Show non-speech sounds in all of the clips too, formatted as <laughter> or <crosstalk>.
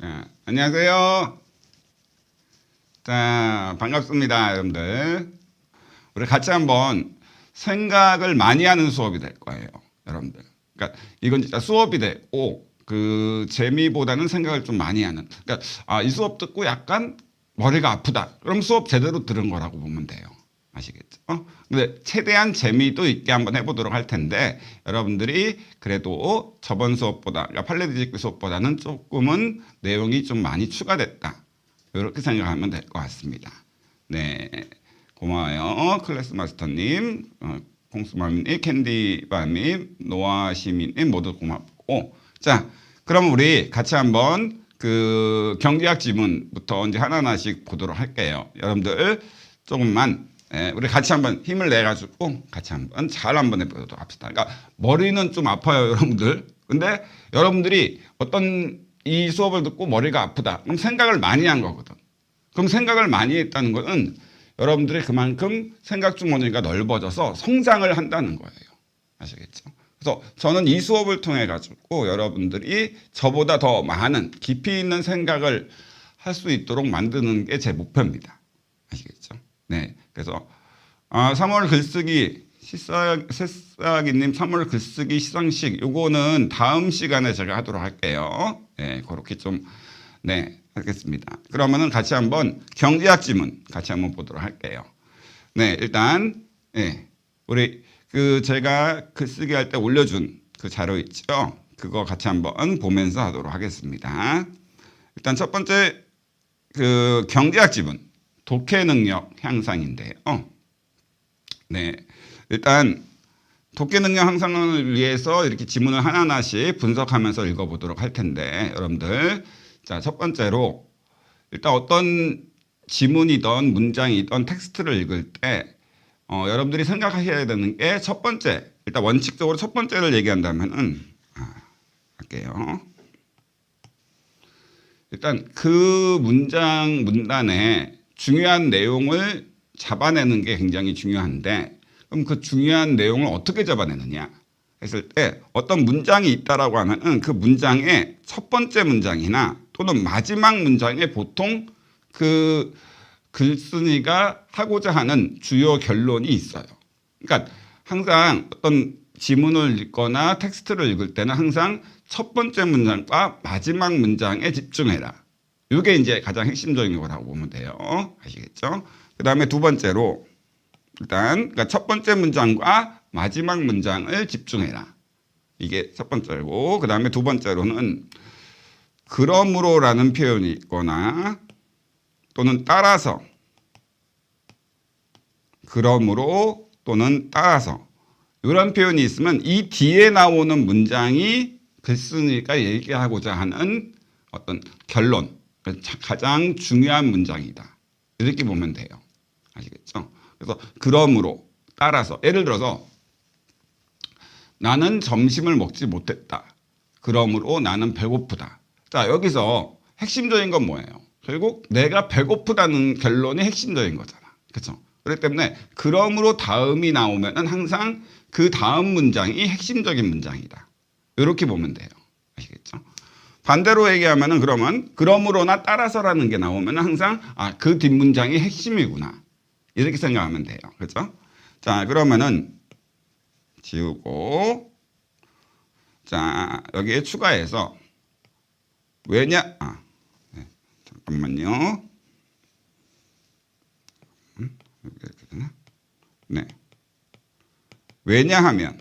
자, 안녕하세요. 자, 반갑습니다, 여러분들. 우리 같이 한번 생각을 많이 하는 수업이 될 거예요, 여러분들. 그러니까 이건 진짜 수업이 되고 그 재미보다는 생각을 좀 많이 하는. 그러니까 아, 이 수업 듣고 약간 머리가 아프다. 그럼 수업 제대로 들은 거라고 보면 돼요. 아시겠죠? 어? 근데 최대한 재미도 있게 한번 해보도록 할 텐데 여러분들이 그래도 저번 수업보다 그러니까 팔레디직비 수업보다는 조금은 내용이 좀 많이 추가됐다. 이렇게 생각하면 될 것 같습니다. 네, 고마워요. 클래스 마스터님, 어, 콩수마미님, 캔디바님, 노아시민님 모두 고맙고 자, 그럼 우리 같이 한번 그 경제학 지문부터 이제 하나하나씩 보도록 할게요. 여러분들 조금만 예, 우리 같이 한번 힘을 내 가지고 같이 한번 잘 한번 해보도록 합시다. 그러니까 머리는 좀 아파요, 여러분들. 근데 여러분들이 어떤 이 수업을 듣고 머리가 아프다. 그럼 생각을 많이 한 거거든. 그럼 생각을 많이 했다는 것은 여러분들이 그만큼 생각 주머니가 넓어져서 성장을 한다는 거예요. 아시겠죠? 그래서 저는 이 수업을 통해 가지고 여러분들이 저보다 더 많은 깊이 있는 생각을 할 수 있도록 만드는 게 제 목표입니다. 아시겠죠? 네. 그래서 아, 3월 글쓰기 시사 새싹이님 3월 글쓰기 시상식 요거는 다음 시간에 제가 하도록 할게요. 네, 그렇게 좀 네, 하겠습니다. 그러면은 같이 한번 경제학 지문 같이 한번 보도록 할게요. 네, 일단 네, 우리 그 제가 글쓰기 할 때 올려준 그 자료 있죠? 그거 같이 한번 보면서 하도록 하겠습니다. 일단 첫 번째 그 경제학 지문 독해 능력 향상인데요. 네, 일단 독해 능력 향상을 위해서 이렇게 지문을 하나하나씩 분석하면서 읽어보도록 할 텐데 여러분들 자 첫 번째로 일단 어떤 지문이든 문장이든 텍스트를 읽을 때 어, 여러분들이 생각하셔야 되는 게 첫 번째 일단 원칙적으로 첫 번째를 얘기한다면은 아, 할게요. 일단 그 문장 문단에 중요한 내용을 잡아내는 게 굉장히 중요한데 그럼 그 중요한 내용을 어떻게 잡아내느냐 했을 때 어떤 문장이 있다라고 하면은 그 문장의 첫 번째 문장이나 또는 마지막 문장에 보통 그 글쓴이가 하고자 하는 주요 결론이 있어요. 그러니까 항상 어떤 지문을 읽거나 텍스트를 읽을 때는 항상 첫 번째 문장과 마지막 문장에 집중해라. 이게 이제 가장 핵심적인 거라고 보면 돼요. 아시겠죠? 그 다음에 두 번째로 일단 그러니까 첫 번째 문장과 마지막 문장을 집중해라. 이게 첫 번째고 그 다음에 두 번째로는 그러므로라는 표현이 있거나 또는 따라서 그러므로 또는 따라서 이런 표현이 있으면 이 뒤에 나오는 문장이 글쓴이가 얘기하고자 하는 어떤 결론 가장 중요한 문장이다 이렇게 보면 돼요 아시겠죠? 그래서 그러므로 따라서 예를 들어서 나는 점심을 먹지 못했다 그러므로 나는 배고프다 자 여기서 핵심적인 건 뭐예요? 결국 내가 배고프다는 결론이 핵심적인 거잖아 그렇죠? 그렇기 때문에 그러므로 다음이 나오면은 항상 그 다음 문장이 핵심적인 문장이다. 이렇게 보면 돼요. 아시겠죠? 반대로 얘기하면은 그러면 그러므로나 따라서라는 게 나오면은 항상 아, 그 뒷문장이 핵심이구나. 이렇게 생각하면 돼요. 그렇죠? 자, 그러면은 지우고 자, 여기에 추가해서 왜냐 아, 네, 잠깐만요. 되나? 네. 왜냐하면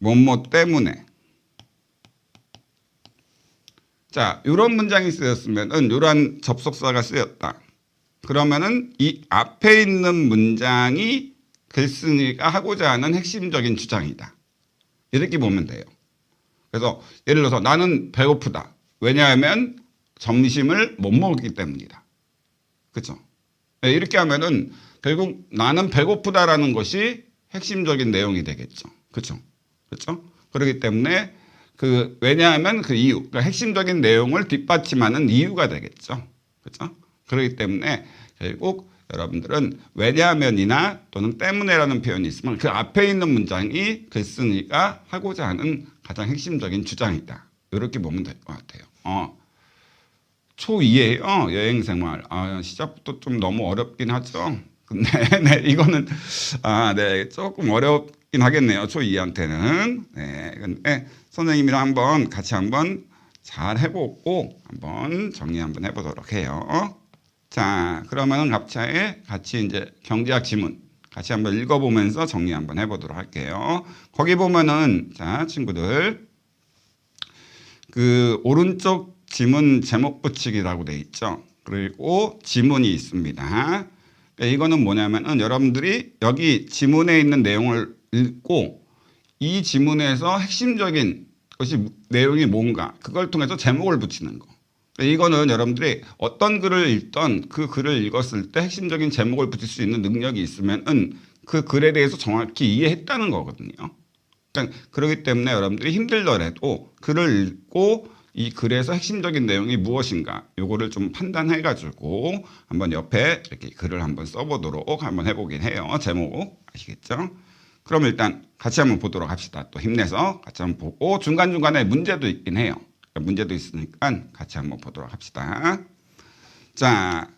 뭐뭐 때문에 자, 이런 문장이 쓰였으면은 이러한 접속사가 쓰였다. 그러면은 이 앞에 있는 문장이 글쓴이가 하고자 하는 핵심적인 주장이다. 이렇게 보면 돼요. 그래서 예를 들어서 나는 배고프다. 왜냐하면 점심을 못 먹기 때문이다. 그렇죠? 이렇게 하면은 결국 나는 배고프다라는 것이 핵심적인 내용이 되겠죠. 그렇죠? 그렇죠? 그렇기 때문에 그 왜냐하면 그 이유, 그러니까 핵심적인 내용을 뒷받침하는 이유가 되겠죠. 그렇죠? 그렇기 때문에 결국 여러분들은 왜냐하면이나 또는 때문에라는 표현이 있으면 그 앞에 있는 문장이 글쓴이가 하고자 하는 가장 핵심적인 주장이다. 이렇게 보면 될 것 같아요. 어. 초2예요 여행 생활. 아, 시작부터 좀 너무 어렵긴 하죠. 근데 <laughs> 네, 이거는 아, 네, 조금 어렵 긴 하겠네요. 초2한테는. 네, 근데 선생님이랑 한번 같이 한번 잘 해보고 한번 정리 한번 해보도록 해요. 자, 그러면은 갑자기 같이 이제 경제학 지문 같이 한번 읽어보면서 정리 한번 해보도록 할게요. 거기 보면은 자 친구들 그 오른쪽 지문 제목 붙이기라고 돼 있죠. 그리고 지문이 있습니다. 그러니까 이거는 뭐냐면은 여러분들이 여기 지문에 있는 내용을 읽고 이 지문에서 핵심적인 것이 내용이 뭔가 그걸 통해서 제목을 붙이는 거. 이거는 여러분들이 어떤 글을 읽던 그 글을 읽었을 때 핵심적인 제목을 붙일 수 있는 능력이 있으면은 그 글에 대해서 정확히 이해했다는 거거든요. 그러니까 그렇기 때문에 여러분들이 힘들더라도 글을 읽고 이 글에서 핵심적인 내용이 무엇인가 요거를 좀 판단해 가지고 한번 옆에 이렇게 글을 한번 써보도록 한번 해보긴 해요 제목 아시겠죠? 그럼 일단 같이 한번 보도록 합시다 또 힘내서 같이 한번 보고 중간중간에 문제도 있긴 해요 그러니까 문제도 있으니까 같이 한번 보도록 합시다 자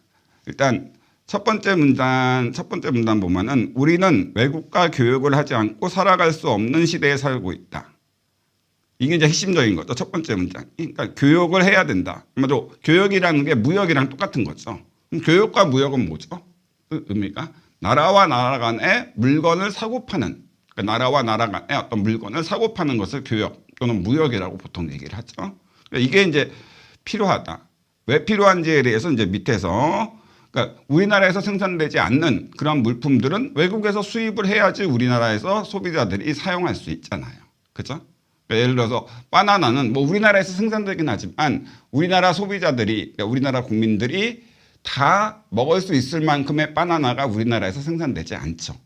일단 첫 번째 문단 첫 번째 문단 보면은 우리는 외국과 교육을 하지 않고 살아갈 수 없는 시대에 살고 있다. 이게 이제 핵심적인 거죠. 첫 번째 문장. 그러니까 교육을 해야 된다. 아마도 교육이라는 게 무역이랑 똑같은 거죠. 그럼 교육과 무역은 뭐죠? 그 의미가 나라와 나라 간에 물건을 사고 파는 그러니까 나라와 나라 간에 어떤 물건을 사고 파는 것을 교역 또는 무역이라고 보통 얘기를 하죠. 그러니까 이게 이제 필요하다. 왜 필요한지에 대해서 이제 밑에서 그러니까 우리나라에서 생산되지 않는 그런 물품들은 외국에서 수입을 해야지 우리나라에서 소비자들이 사용할 수 있잖아요. 그죠? 그러니까 예를 들어서 바나나는 뭐 우리나라에서 생산되긴 하지만 우리나라 소비자들이 그러니까 우리나라 국민들이 다 먹을 수 있을 만큼의 바나나가 우리나라에서 생산되지 않죠.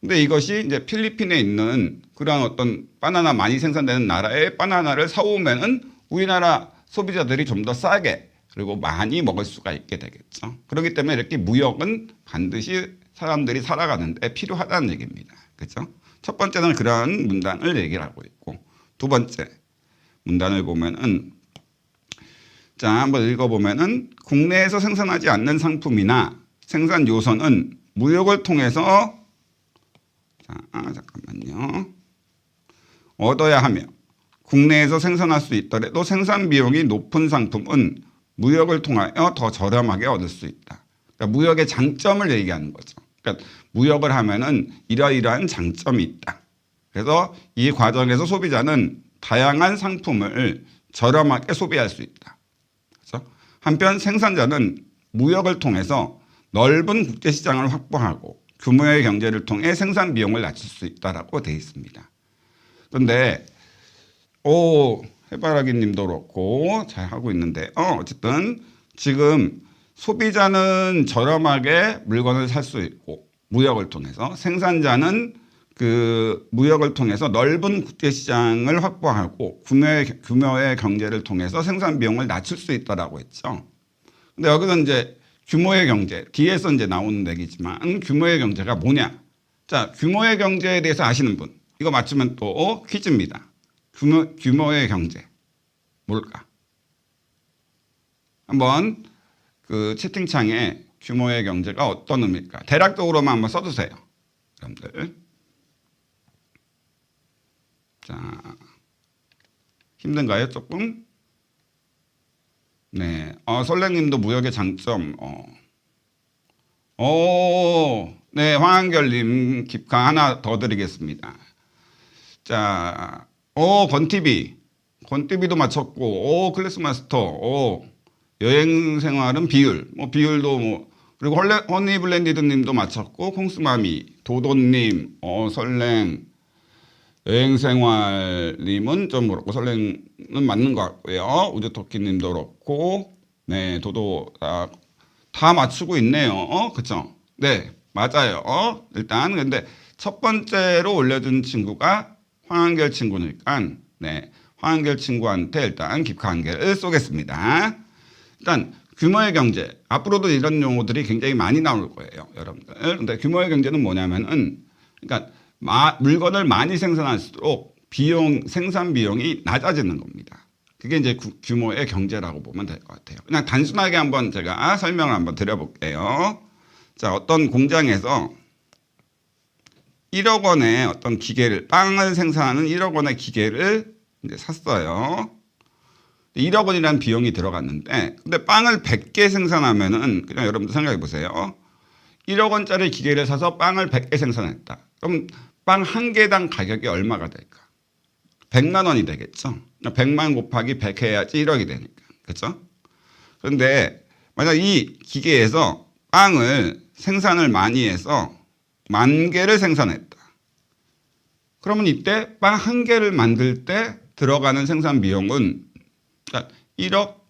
근데 이것이 이제 필리핀에 있는 그런 어떤 바나나 많이 생산되는 나라의 바나나를 사오면은 우리나라 소비자들이 좀 더 싸게 그리고 많이 먹을 수가 있게 되겠죠. 그렇기 때문에 이렇게 무역은 반드시 사람들이 살아가는데 필요하다는 얘기입니다. 그렇죠? 첫 번째는 그런 문단을 얘기를 하고 있고 두 번째 문단을 보면은 자 한번 읽어보면은 국내에서 생산하지 않는 상품이나 생산 요소는 무역을 통해서 자 아, 잠깐만요 얻어야 하며 국내에서 생산할 수 있더라도 생산 비용이 높은 상품은 무역을 통하여 더 저렴하게 얻을 수 있다. 그러니까 무역의 장점을 얘기하는 거죠. 그러니까 무역을 하면은 이러이러한 장점이 있다. 그래서 이 과정에서 소비자는 다양한 상품을 저렴하게 소비할 수 있다. 한편 생산자는 무역을 통해서 넓은 국제 시장을 확보하고 규모의 경제를 통해 생산 비용을 낮출 수 있다라고 되어 있습니다. 그런데 오 해바라기 님도 그렇고 잘 하고 있는데 어 어쨌든 지금 소비자는 저렴하게 물건을 살 수 있고 무역을 통해서 생산자는 그 무역을 통해서 넓은 국제 시장을 확보하고 규모의 규모의 경제를 통해서 생산 비용을 낮출 수 있다라고 했죠. 근데 여기서 이제 규모의 경제 뒤에서 이제 나오는 얘기지만 규모의 경제가 뭐냐? 자, 규모의 경제에 대해서 아시는 분 이거 맞추면 또 퀴즈입니다. 규모, 규모의 경제 뭘까? 한번 그 채팅창에 규모의 경제가 어떤 의미일까? 대략적으로만 한번 써주세요. 여러분들. 자, 힘든가요? 조금? 네. 어, 설레님도 무역의 장점. 어. 오, 네, 황한결님 깁카 하나 더 드리겠습니다. 자, 오, 건티비. 건티비도 맞췄고, 오, 클래스 마스터, 오, 여행 생활은 비율. 뭐, 비율도 뭐, 그리고 헐레, 허니 블렌디드 님도 맞췄고, 콩스마미, 도도님, 어, 설랭, 여행 생활 님은 좀 그렇고, 설랭은 맞는 것 같고요. 우주토끼 님도 그렇고, 네, 도도, 다, 다 맞추고 있네요. 어, 그쵸? 네, 맞아요. 어, 일단, 근데 첫 번째로 올려준 친구가 황한결 친구니까 네 황한결 친구한테 일단 깁카 한 개를 쏘겠습니다. 일단 규모의 경제 앞으로도 이런 용어들이 굉장히 많이 나올 거예요, 여러분들. 근데 규모의 경제는 뭐냐면은 그러니까 마, 물건을 많이 생산할수록 비용 생산 비용이 낮아지는 겁니다. 그게 이제 구- 규모의 경제라고 보면 될 것 같아요. 그냥 단순하게 한번 제가 설명을 한번 드려볼게요. 자, 어떤 공장에서 1억 원의 어떤 기계를 빵을 생산하는 1억 원의 기계를 이제 샀어요. 1억 원이라는 비용이 들어갔는데 근데 빵을 100개 생산하면은 그냥 여러분들 생각해 보세요. 1억 원짜리 기계를 사서 빵을 100개 생산했다. 그럼 빵 한 개당 가격이 얼마가 될까? 100만 원이 되겠죠. 100만 곱하기 100 해야지 1억이 되니까. 그렇죠? 그런데 만약 이 기계에서 빵을 생산을 많이 해서 만 개를 생산했다. 그러면 이때 빵 한 개를 만들 때 들어가는 생산 비용은 그러니까 1억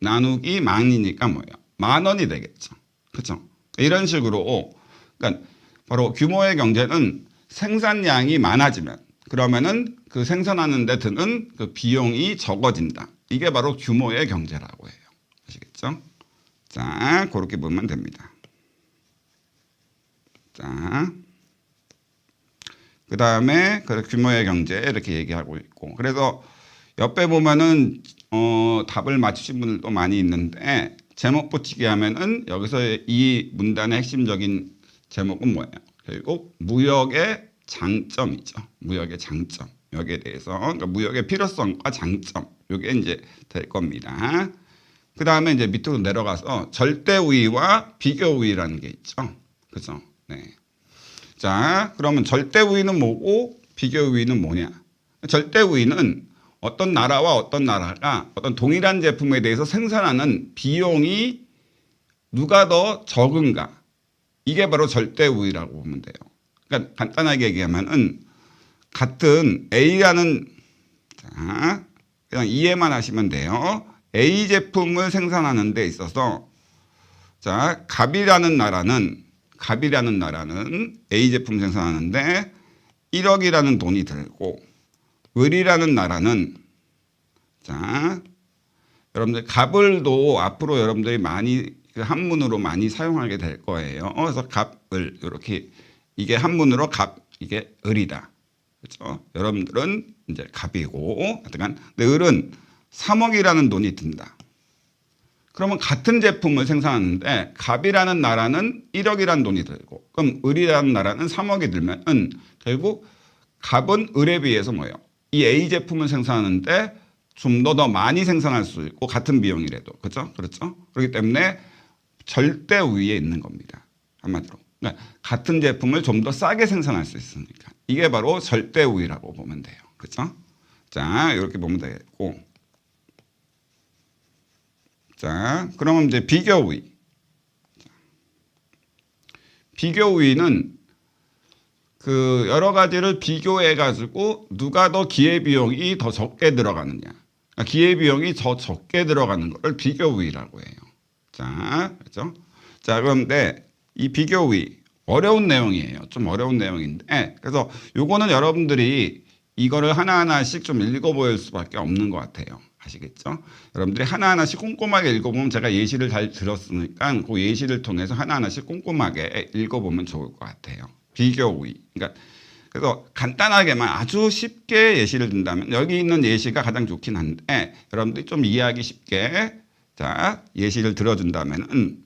나누기 만이니까 뭐예요? 만 원이 되겠죠. 그렇죠? 이런 식으로 그러니까 바로 규모의 경제는 생산량이 많아지면 그러면은 그 생산하는 데 드는 그 비용이 적어진다. 이게 바로 규모의 경제라고 해요. 아시겠죠? 자, 그렇게 보면 됩니다. 자, 그 다음에 그 규모의 경제 이렇게 얘기하고 있고 그래서 옆에 보면은 어, 답을 맞추신 분들도 많이 있는데 제목 붙이기 하면은 여기서 이 문단의 핵심적인 제목은 뭐예요? 결국 무역의 장점이죠. 무역의 장점 여기에 대해서 그러니까 무역의 필요성과 장점 요게 이제 될 겁니다. 그 다음에 이제 밑으로 내려가서 절대 우위와 비교 우위라는 게 있죠. 그죠? 네. 자, 그러면 절대 우위는 뭐고 비교 우위는 뭐냐? 절대 우위는 어떤 나라와 어떤 나라가 어떤 동일한 제품에 대해서 생산하는 비용이 누가 더 적은가? 이게 바로 절대 우위라고 보면 돼요. 그러니까 간단하게 얘기하면은 같은 A라는 자, 그냥 이해만 하시면 돼요. A 제품을 생산하는 데 있어서 자, 갑이라는 나라는 갑이라는 나라는 A 제품 생산하는데 1억이라는 돈이 들고 을이라는 나라는 자 여러분들 갑을도 앞으로 여러분들이 많이 그 한문으로 많이 사용하게 될 거예요. 그래서 갑을 이렇게 이게 한문으로 갑 이게 을이다. 그렇죠? 여러분들은 이제 갑이고 하여간 근데 을은 3억이라는 돈이 든다. 그러면 같은 제품을 생산하는데 갑이라는 나라는 1억이라는 돈이 들고 그럼 을이라는 나라는 3억이 들면은 결국 갑은 을에 비해서 뭐예요? 이 A 제품을 생산하는데 좀 더 더 많이 생산할 수 있고 같은 비용이라도 그렇죠? 그렇죠? 그렇기 때문에 절대 우위에 있는 겁니다. 한마디로. 그러니까 같은 제품을 좀 더 싸게 생산할 수 있으니까 이게 바로 절대 우위라고 보면 돼요. 그렇죠? 자, 이렇게 보면 되겠고. 자, 그러면 이제 비교 우위. 비교 우위는 그 여러 가지를 비교해 가지고 누가 더 기회 비용이 더 적게 들어가느냐. 그러니까 기회 비용이 더 적게 들어가는 것을 비교 우위라고 해요. 자, 그렇죠? 자, 그런데 이 비교 우위 어려운 내용이에요. 좀 어려운 내용인데 그래서 요거는 여러분들이 이거를 하나하나씩 좀 읽어볼 수밖에 없는 것 같아요. 아시겠죠? 여러분들이 하나하나씩 꼼꼼하게 읽어보면 제가 예시를 잘 들었으니까 그 예시를 통해서 하나하나씩 꼼꼼하게 읽어보면 좋을 것 같아요. 비교 우위. 그러니까 그래서 간단하게만 아주 쉽게 예시를 든다면 여기 있는 예시가 가장 좋긴 한데 여러분들이 좀 이해하기 쉽게 자 예시를 들어준다면 은